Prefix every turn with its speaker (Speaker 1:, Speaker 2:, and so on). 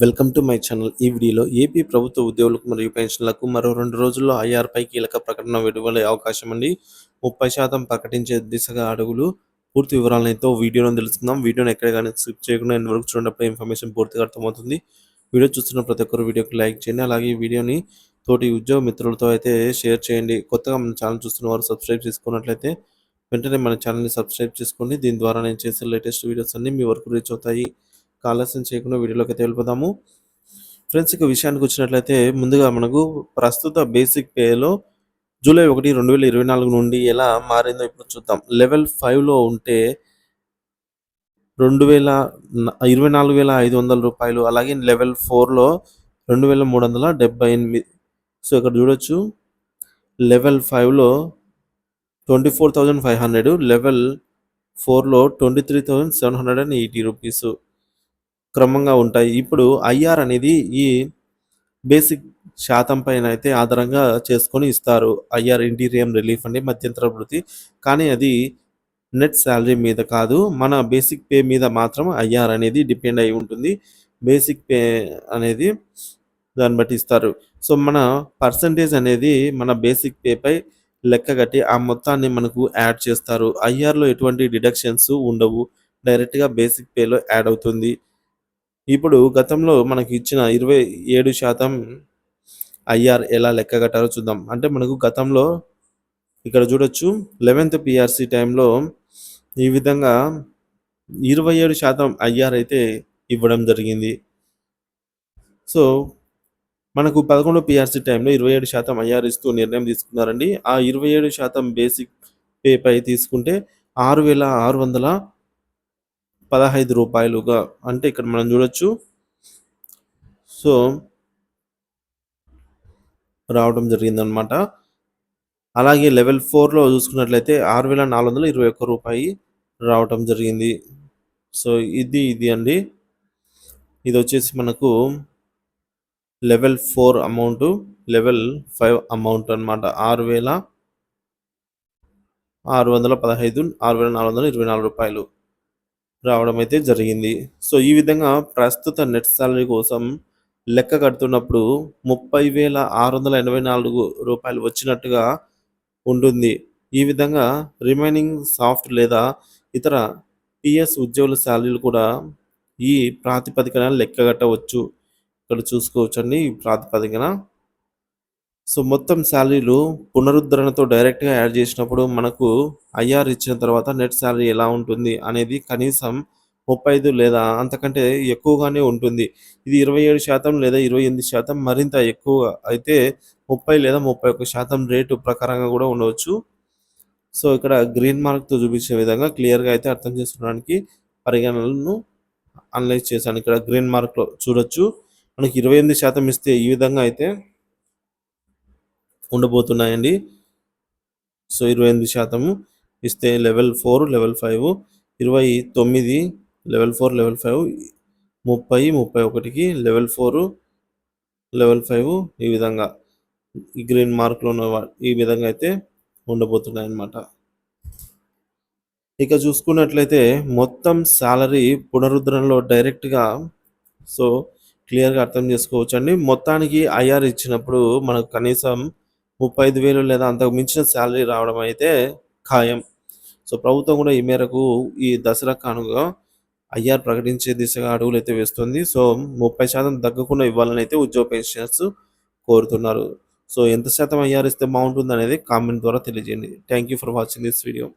Speaker 1: Welcome to my channel. ఈ వీడియోలో AP ప్రభుత్వ ఉద్యోగులకు మరియు పెన్షన్లకు మరో రెండు రోజుల్లో ఐఆర్పై కీలక ప్రకటన విడుదల అవకాశం అండి. ముప్పై శాతం ప్రకటించే దిశగా అడుగులు పూర్తి వివరాలతో వీడియోలో తెలుసుకుందాం. వీడియోని ఎక్కడ కానీ స్కిప్ చేయకుండా నేను వరకు చూడటప్పుడు ఇన్ఫర్మేషన్ పూర్తిగా అర్థమవుతుంది. వీడియో చూస్తున్న ప్రతి ఒక్కరు వీడియోకి లైక్ చేయండి. అలాగే ఈ వీడియోని తోటి ఉద్యోగ మిత్రులతో అయితే షేర్ చేయండి. కొత్తగా మన ఛానల్ చూస్తున్న వారు సబ్స్క్రైబ్ చేసుకున్నట్లయితే వెంటనే మన ఛానల్ని సబ్స్క్రైబ్ చేసుకోండి. దీని ద్వారా నేను చేసే లేటెస్ట్ వీడియోస్ అన్నీ మీ వరకు రీచ్ అవుతాయి. ఆలస్యం చేయకుండా వీడియోలోకి అయితే వెళ్ళిపోదాము. ఫ్రెండ్స్ ఇక విషయానికి వచ్చినట్లయితే ముందుగా మనకు ప్రస్తుత బేసిక్ పేలో జూలై ఒకటి రెండు వేల ఇరవై నాలుగు నుండి ఎలా మారిందో ఇప్పుడు చూద్దాం. లెవెల్ ఫైవ్లో ఉంటే రెండు వేల ఇరవై నాలుగు వేల ఐదు వందల రూపాయలు అలాగే లెవెల్ ఫోర్లో రెండు వేల మూడు వందల డెబ్బై ఎనిమిది. సో ఇక్కడ చూడొచ్చు. లెవెల్ ఫైవ్లో twenty four thousand five hundred level ఫోర్లో twenty three thousand seven hundred and eighty rupees. క్రమంగా ఉంటాయి. ఇప్పుడు ఐఆర్ అనేది ఈ బేసిక్ శాతం పైన అయితే ఆధారంగా చేసుకొని ఇస్తారు. ఐఆర్ ఇంటీరియం రిలీఫ్ అండి మధ్యంతర వృత్తి. కానీ అది నెట్ శాలరీ మీద కాదు. మన బేసిక్ పే మీద మాత్రం ఐఆర్ అనేది డిపెండ్ అయి ఉంటుంది. బేసిక్ పే అనేది దాన్ని బట్టి ఇస్తారు. సో మన పర్సంటేజ్ అనేది మన బేసిక్ పేపై లెక్క కట్టి ఆ మొత్తాన్ని మనకు యాడ్ చేస్తారు. ఐఆర్లో ఎటువంటి డిడక్షన్స్ ఉండవు. డైరెక్ట్గా బేసిక్ పేలో యాడ్ అవుతుంది. ఇప్పుడు గతంలో మనకి ఇచ్చిన ఇరవై ఏడు శాతం ఐఆర్ ఎలా లెక్క కట్టారో చూద్దాం. అంటే మనకు గతంలో ఇక్కడ చూడొచ్చు లెవెన్త్ పిఆర్సి టైంలో ఈ విధంగా ఇరవై ఏడు శాతం ఐఆర్ అయితే ఇవ్వడం జరిగింది. సో మనకు పదకొండు పిఆర్సి టైంలో ఇరవై ఏడు శాతం ఐఆర్ ఇస్తూ నిర్ణయం తీసుకున్నారండి. ఆ ఇరవై ఏడు శాతం బేసిక్ పేపై తీసుకుంటే ఆరు వేల ఆరు వందల పదహైదు రూపాయలుగా అంటే ఇక్కడ మనం చూడొచ్చు. సో రావడం జరిగిందనమాట అలాగే లెవెల్ ఫోర్లో చూసుకున్నట్లయితే ఆరు వేల నాలుగు వందల ఇరవై ఒక్క రూపాయి రావటం జరిగింది. సో ఇది ఇది అండి. ఇది వచ్చేసి మనకు level four amount level five amount అనమాట ఆరు వేల ఆరు వందల పదహైదు ఆరు వేల నాలుగు వందల ఇరవై నాలుగు రూపాయలు. రావడం అయితే జరిగింది. సో ఈ విధంగా ప్రస్తుత నెట్ సాలరీ కోసం లెక్క కడుతున్నప్పుడు ముప్పై వేల ఆరు వందల ఎనభై నాలుగు రూపాయలు వచ్చినట్టుగా ఉంటుంది. ఈ విధంగా రిమైనింగ్ సాఫ్ట్ లేదా ఇతర పిఎస్ ఉద్యోగుల శాలరీలు కూడా ఈ ప్రాతిపదికన లెక్క కట్టవచ్చు. ఇక్కడ చూసుకోవచ్చండి. ఈ ప్రాతిపదికన సో మొత్తం శాలరీలు పునరుద్ధరణతో డైరెక్ట్గా యాడ్ చేసినప్పుడు మనకు ఐఆర్ ఇచ్చిన తర్వాత నెట్ శాలరీ ఎలా ఉంటుంది అనేది కనీసం ముప్పై ఐదు లేదా అంతకంటే ఎక్కువగానే ఉంటుంది. ఇది ఇరవై ఏడు శాతం లేదా ఇరవై ఎనిమిది శాతం మరింత ఎక్కువ అయితే ముప్పై లేదా ముప్పై ఒక్క శాతం రేటు ప్రకారంగా కూడా ఉండవచ్చు. సో ఇక్కడ గ్రీన్ మార్క్తో చూపించే విధంగా క్లియర్గా అయితే అర్థం చేసుకోవడానికి పరిగణనలను అనలైజ్ చేశాను. ఇక్కడ గ్రీన్ మార్క్లో చూడొచ్చు. మనకి ఇరవై ఎనిమిది శాతం ఇస్తే ఈ విధంగా అయితే ఉండబోతున్నాయండి సో ఇరవై ఎనిమిది శాతము ఇస్తే లెవెల్ ఫోర్ లెవెల్ ఫైవ్ ఇరవై తొమ్మిది లెవెల్ ఫోర్ లెవెల్ ఫైవ్ ముప్పై ముప్పై ఒకటికి లెవెల్ ఫోర్ లెవెల్ ఫైవ్ ఈ విధంగా ఈ గ్రీన్ మార్క్లో ఉన్న ఈ విధంగా అయితే ఉండబోతున్నాయి అన్నమాట ఇక చూసుకున్నట్లయితే మొత్తం శాలరీ పునరుద్ధరణలో డైరెక్ట్గా సో క్లియర్గా అర్థం చేసుకోవచ్చు అండి మొత్తానికి ఐఆర్ ఇచ్చినప్పుడు మనకు కనీసం ముప్పై ఐదు వేలు లేదా అంతకు మించిన శాలరీ రావడం అయితే ఖాయం. సో ప్రభుత్వం కూడా ఈ మేరకు ఈ దసరా కానుక ఐఆర్ ప్రకటించే దిశగా అడుగులు అయితే వేస్తుంది. సో ముప్పై శాతం తగ్గకుండా ఇవ్వాలని అయితే ఉద్యోగ పెన్షనర్స్ కోరుతున్నారు. సో ఎంత శాతం ఐఆర్ ఇస్తే బాగుంటుంది అనేది కామెంట్ ద్వారా తెలియజేయండి. Thank you for watching this video.